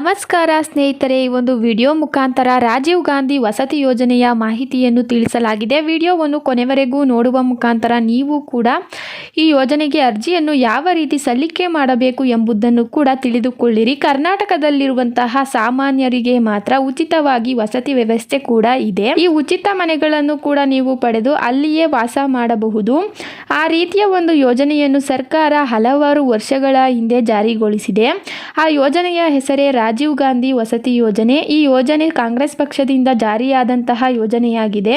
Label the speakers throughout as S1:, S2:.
S1: ನಮಸ್ಕಾರ ಸ್ನೇಹಿತರೆ, ಈ ಒಂದು ವಿಡಿಯೋ ಮುಖಾಂತರ ರಾಜೀವ್ ಗಾಂಧಿ ವಸತಿ ಯೋಜನೆಯ ಮಾಹಿತಿಯನ್ನು ತಿಳಿಸಲಾಗಿದೆ. ವಿಡಿಯೋವನ್ನು ಕೊನೆವರೆಗೂ ನೋಡುವ ಮುಖಾಂತರ ನೀವು ಕೂಡ ಈ ಯೋಜನೆಗೆ ಅರ್ಜಿಯನ್ನು ಯಾವ ರೀತಿ ಸಲ್ಲಿಕೆ ಮಾಡಬೇಕು ಎಂಬುದನ್ನು ಕೂಡ ತಿಳಿದುಕೊಳ್ಳಿರಿ. ಕರ್ನಾಟಕದಲ್ಲಿರುವಂತಹ ಸಾಮಾನ್ಯರಿಗೆ ಮಾತ್ರ ಉಚಿತವಾಗಿ ವಸತಿ ವ್ಯವಸ್ಥೆ ಕೂಡ ಇದೆ. ಈ ಉಚಿತ ಮನೆಗಳನ್ನು ಕೂಡ ನೀವು ಪಡೆದು ಅಲ್ಲಿಯೇ ವಾಸ ಮಾಡಬಹುದು. ಆ ರೀತಿಯ ಒಂದು ಯೋಜನೆಯನ್ನು ಸರ್ಕಾರ ಹಲವಾರು ವರ್ಷಗಳ ಹಿಂದೆ ಜಾರಿಗೊಳಿಸಿದೆ. ಆ ಯೋಜನೆಯ ಹೆಸರೇ ರಾಜೀವ್ ಗಾಂಧಿ ವಸತಿ ಯೋಜನೆ. ಈ ಯೋಜನೆ ಕಾಂಗ್ರೆಸ್ ಪಕ್ಷದಿಂದ ಜಾರಿಯಾದಂತಹ ಯೋಜನೆಯಾಗಿದೆ.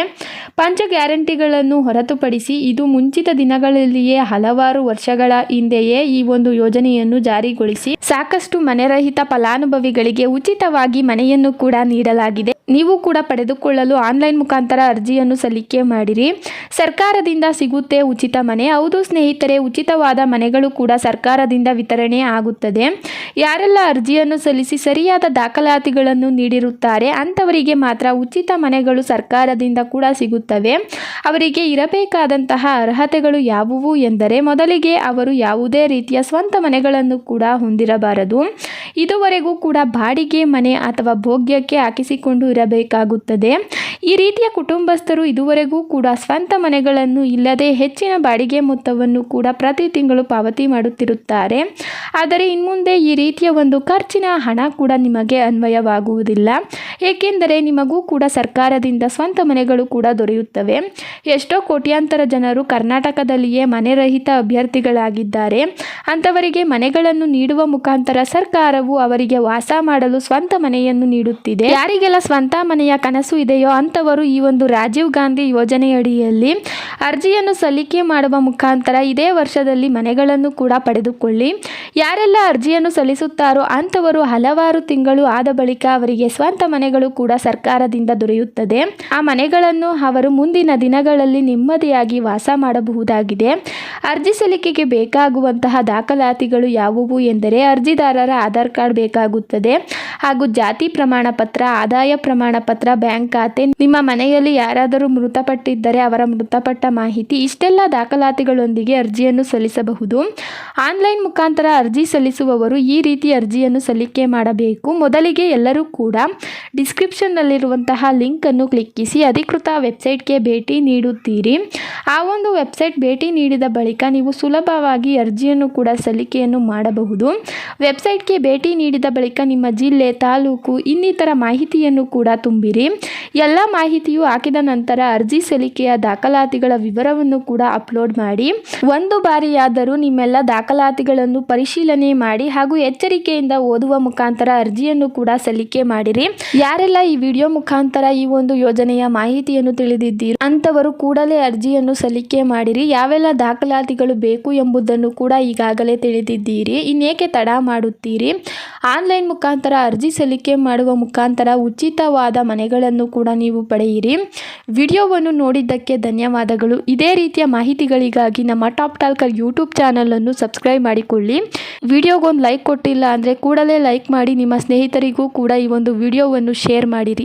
S1: ಪಂಚ ಗ್ಯಾರಂಟಿಗಳನ್ನು ಹೊರತುಪಡಿಸಿ ಇದು ಮುಂಚಿತ ದಿನಗಳಲ್ಲಿಯೇ ಹಲವಾರು ವರ್ಷಗಳ ಹಿಂದೆಯೇ ಈ ಒಂದು ಯೋಜನೆಯನ್ನು ಜಾರಿಗೊಳಿಸಿ ಸಾಕಷ್ಟು ಮನೆರಹಿತ ಫಲಾನುಭವಿಗಳಿಗೆ ಉಚಿತವಾಗಿ ಮನೆಯನ್ನು ಕೂಡ ನೀಡಲಾಗಿದೆ. ನೀವು ಕೂಡ ಪಡೆದುಕೊಳ್ಳಲು ಆನ್ಲೈನ್ ಮುಖಾಂತರ ಅರ್ಜಿಯನ್ನು ಸಲ್ಲಿಕೆ ಮಾಡಿರಿ. ಸರ್ಕಾರದಿಂದ ಸಿಗುತ್ತೆ ಉಚಿತ ಮನೆ. ಹೌದು ಸ್ನೇಹಿತರೆ, ಉಚಿತವಾದ ಮನೆಗಳು ಕೂಡ ಸರ್ಕಾರದಿಂದ ವಿತರಣೆ ಆಗುತ್ತದೆ. ಯಾರೆಲ್ಲ ಅರ್ಜಿಯನ್ನು ಸಲ್ಲಿಸಿ ಸರಿಯಾದ ದಾಖಲಾತಿಗಳನ್ನು ನೀಡಿರುತ್ತಾರೆ, ಅಂಥವರಿಗೆ ಮಾತ್ರ ಉಚಿತ ಮನೆಗಳು ಸರ್ಕಾರದಿಂದ ಕೂಡ ಸಿಗುತ್ತವೆ. ಅವರಿಗೆ ಇರಬೇಕಾದಂತಹ ಅರ್ಹತೆಗಳು ಯಾವುವು ಎಂದರೆ, ಮೊದಲಿಗೆ ಅವರು ಯಾವುದೇ ರೀತಿಯ ಸ್ವಂತ ಮನೆಗಳನ್ನು ಕೂಡ ಹೊಂದಿರಬಾರದು. ಇದುವರೆಗೂ ಕೂಡ ಬಾಡಿಗೆ, ಮನೆ ಅಥವಾ ಭೋಗ್ಯಕ್ಕೆ ಹಾಕಿಸಿಕೊಂಡು ಇರಬೇಕಾಗುತ್ತದೆ. ಈ ರೀತಿಯ ಕುಟುಂಬಸ್ಥರು ಇದುವರೆಗೂ ಕೂಡ ಸ್ವಂತ ಮನೆಗಳನ್ನು ಇಲ್ಲದೆ ಹೆಚ್ಚಿನ ಬಾಡಿಗೆ ಮೊತ್ತವನ್ನು ಕೂಡ ಪ್ರತಿ ತಿಂಗಳು ಪಾವತಿ ಮಾಡುತ್ತಿರುತ್ತಾರೆ. ಆದರೆ ಇನ್ಮುಂದೆ ಈ ರೀತಿಯ ಒಂದು ಖರ್ಚಿನ ಹಣ ಕೂಡ ನಿಮಗೆ ಅನ್ವಯವಾಗುವುದಿಲ್ಲ. ಏಕೆಂದರೆ ನಿಮಗೂ ಕೂಡ ಸರ್ಕಾರದಿಂದ ಸ್ವಂತ ಮನೆಗಳು ಕೂಡ ದೊರೆಯುತ್ತವೆ. ಎಷ್ಟೋ ಕೋಟ್ಯಾಂತರ ಜನರು ಕರ್ನಾಟಕದಲ್ಲಿಯೇ ಮನೆರಹಿತ ಅಭ್ಯರ್ಥಿಗಳಾಗಿದ್ದಾರೆ. ಅಂಥವರಿಗೆ ಮನೆಗಳನ್ನು ನೀಡುವ ಮುಖಾಂತರ ಸರ್ಕಾರವು ಅವರಿಗೆ ವಾಸ ಮಾಡಲು ಸ್ವಂತ ಮನೆಯನ್ನು ನೀಡುತ್ತಿದೆ. ಯಾರಿಗೆಲ್ಲ ಸ್ವಂತ ಮನೆಯ ಕನಸು ಇದೆಯೋ ಅಂಥವರು ಈ ಒಂದು ರಾಜೀವ್ ಗಾಂಧಿ ಯೋಜನೆಯಡಿಯಲ್ಲಿ ಅರ್ಜಿಯನ್ನು ಸಲ್ಲಿಕೆ ಮಾಡುವ ಮುಖಾಂತರ ಇದೇ ವರ್ಷದಲ್ಲಿ ಮನೆಗಳನ್ನು ಕೂಡ ಪಡೆದುಕೊಳ್ಳಿ. ಯಾರೆಲ್ಲ ಅರ್ಜಿಯನ್ನು ಸಲ್ಲಿಸುತ್ತಾರೋ ಅಂಥವರು ಹಲವಾರು ತಿಂಗಳು ಆದ ಬಳಿಕ ಅವರಿಗೆ ಸ್ವಂತ ಮನೆಗಳು ಕೂಡ ಸರ್ಕಾರದಿಂದ ದೊರೆಯುತ್ತದೆ. ಆ ಮನೆಗಳನ್ನು ಅವರು ಮುಂದಿನ ದಿನಗಳಲ್ಲಿ ನೆಮ್ಮದಿಯಾಗಿ ವಾಸ ಮಾಡಬಹುದಾಗಿದೆ. ಅರ್ಜಿ ಸಲ್ಲಿಕೆಗೆ ಬೇಕಾಗುವಂತಹ ದಾಖಲಾತಿಗಳು ಯಾವುವು ಎಂದರೆ ಅರ್ಜಿದಾರರ ಆಧಾರ್ ಕಾರ್ಡ್ ಬೇಕಾಗುತ್ತದೆ. ಹಾಗೂ ಜಾತಿ ಪ್ರಮಾಣ ಪತ್ರ, ಆದಾಯ ಪ್ರಮಾಣ ಪತ್ರ, ಬ್ಯಾಂಕ್ ಖಾತೆ, ನಿಮ್ಮ ಮನೆಯಲ್ಲಿ ಯಾರಾದರೂ ಮೃತಪಟ್ಟಿದ್ದರೆ ಅವರ ಮೃತಪಟ್ಟ ಮಾಹಿತಿ, ಇಷ್ಟೆಲ್ಲ ದಾಖಲಾತಿಗಳೊಂದಿಗೆ ಅರ್ಜಿಯನ್ನು ಸಲ್ಲಿಸಬಹುದು. ಆನ್ಲೈನ್ ಮುಖಾಂತರ ಅರ್ಜಿ ಸಲ್ಲಿಸುವವರು ಈ ರೀತಿ ಅರ್ಜಿಯನ್ನು ಸಲ್ಲಿಕೆ ಮಾಡಬೇಕು. ಮೊದಲಿಗೆ ಎಲ್ಲರೂ ಕೂಡ ಡಿಸ್ಕ್ರಿಪ್ಷನ್ನಲ್ಲಿರುವಂತಹ ಲಿಂಕನ್ನು ಕ್ಲಿಕ್ಕಿಸಿ, ಅಧಿಕೃತ ವೆಬ್ಸೈಟ್ಗೆ ಭೇಟಿ ನೀಡುತ್ತೀರಿ. ಆ ಒಂದು ವೆಬ್ಸೈಟ್ ಭೇಟಿ ನೀಡಿದ ಬಳಿಕ ನೀವು ಸುಲಭವಾಗಿ ಅರ್ಜಿಯನ್ನು ಕೂಡ ಸಲ್ಲಿಕೆಯನ್ನು ಮಾಡಬಹುದು. ವೆಬ್ಸೈಟ್ಗೆ ಭೇಟಿ ನೀಡಿದ ಬಳಿಕ ನಿಮ್ಮ ಜಿಲ್ಲೆ ತಾಲೂಕು ಇನ್ನಿತರ ಮಾಹಿತಿಯನ್ನು ಕೂಡ ತುಂಬಿರಿ. ಎಲ್ಲ ಮಾಹಿತಿಯು ಹಾಕಿದ ನಂತರ ಅರ್ಜಿ ಸಲ್ಲಿಕೆಯ ದಾಖಲಾತಿಗಳ ವಿವರವನ್ನು ಕೂಡ ಅಪ್ಲೋಡ್ ಮಾಡಿ. ಒಂದು ಬಾರಿಯಾದರೂ ನಿಮ್ಮೆಲ್ಲ ದಾಖಲಾತಿಗಳನ್ನು ಪರಿಶೀಲನೆ ಮಾಡಿ ಹಾಗೂ ಎಚ್ಚರಿಕೆಯಿಂದ ಓದುವ ಮುಖಾಂತರ ಅರ್ಜಿಯನ್ನು ಕೂಡ ಸಲ್ಲಿಕೆ ಮಾಡಿರಿ. ಯಾರೆಲ್ಲ ಈ ವಿಡಿಯೋ ಮುಖಾಂತರ ಈ ಒಂದು ಯೋಜನೆಯ ಮಾಹಿತಿಯನ್ನು ತಿಳಿದಿದ್ದೀರಿ ಅಂಥವರು ಕೂಡಲೇ ಅರ್ಜಿಯನ್ನು ಸಲ್ಲಿಕೆ ಮಾಡಿರಿ. ಯಾವೆಲ್ಲ ದಾಖಲಾತಿಗಳು ಬೇಕು ಎಂಬುದನ್ನು ಕೂಡ ಈಗಾಗಲೇ ತಿಳಿದಿದ್ದೀರಿ. ಇನ್ನೇಕೆ ತಡ ಮಾಡುತ್ತೀರಿ? ಆನ್ಲೈನ್ ಮುಖಾಂತರ ಅರ್ಜಿ ಸಲ್ಲಿಕೆ ಮಾಡುವ ಮುಖಾಂತರ ಉಚಿತವಾದ ಮನೆಗಳನ್ನು ಕೂಡ ನೀವು ಪಡೆಯಿರಿ. ವಿಡಿಯೋವನ್ನು ನೋಡಿದ್ದಕ್ಕೆ ಧನ್ಯವಾದಗಳು. ಇದೇ ರೀತಿಯ ಮಾಹಿತಿಗಳಿಗಾಗಿ ನಮ್ಮ ಟಾಪ್ ಟಾಲ್ಕರ್ ಯೂಟ್ಯೂಬ್ ಚಾನಲನ್ನು ಸಬ್ಸ್ಕ್ರೈಬ್ ಮಾಡಿಕೊಳ್ಳಿ. ವಿಡಿಯೋಗೊಂದು ಲೈಕ್ ಕೊಟ್ಟಿಲ್ಲ ಅಂದರೆ ಕೂಡಲೇ ಲೈಕ್ ಮಾಡಿ ನಿಮ್ಮ ಸ್ನೇಹಿತರಿಗೂ ಕೂಡ ಈ ಒಂದು ವಿಡಿಯೋವನ್ನು ಶೇರ್ ಮಾಡಿರಿ.